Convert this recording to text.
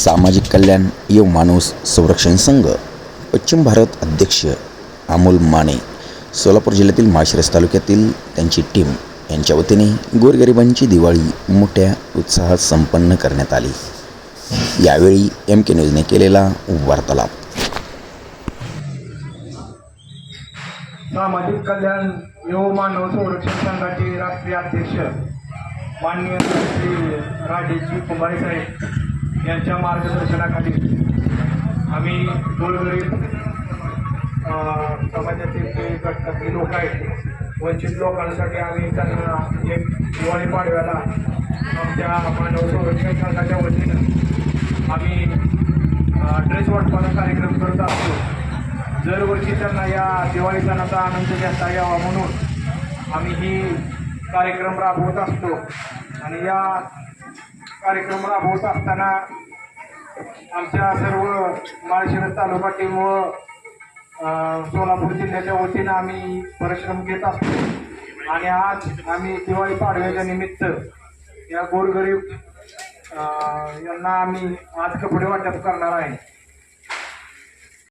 सामाजिक कल्याण व माणूस संरक्षण संघ पश्चिम भारत अध्यक्ष अमोल माने सोलापूर जिल्ह्यातील माळशिरस तालुक्यातील त्यांची टीम यांच्या वतीने गोरगरिबांची दिवाळी मोठ्या उत्साहात संपन्न करण्यात आली. यावेळी एम के न्यूजने केलेला वार्तालाप. सामाजिक कल्याण युव मानव संरक्षण संघाचे राष्ट्रीय अध्यक्ष माननीय श्री राजेशजी कुंभारे साहेब यांच्या मार्गदर्शनाखाली आम्ही गोरगरीब समाजातील जे घटकातले लोक आहेत वंचित लोकांसाठी आम्ही त्यांना एक दिवाळी पाडव्याला आमच्या मानव संरक्षण संघाच्या वतीनं आम्ही ड्रेस वाटपाचा कार्यक्रम करत असतो. दरवर्षी त्यांना या दिवाळी सणाचा आनंद घेता यावा म्हणून आम्ही ही कार्यक्रम राबवत असतो. आणि या कार्यक्रम राबवत असताना आमच्या सर्व माळशिरस तालुका टीम व सोलापूर जिल्ह्याच्या वतीनं आम्ही परिश्रम घेत असतो. आणि आज आम्ही दिवाळी पाडव्याच्या निमित्त या गोरगरीब यांना आम्ही आज कपडे वाटप करणार आहे.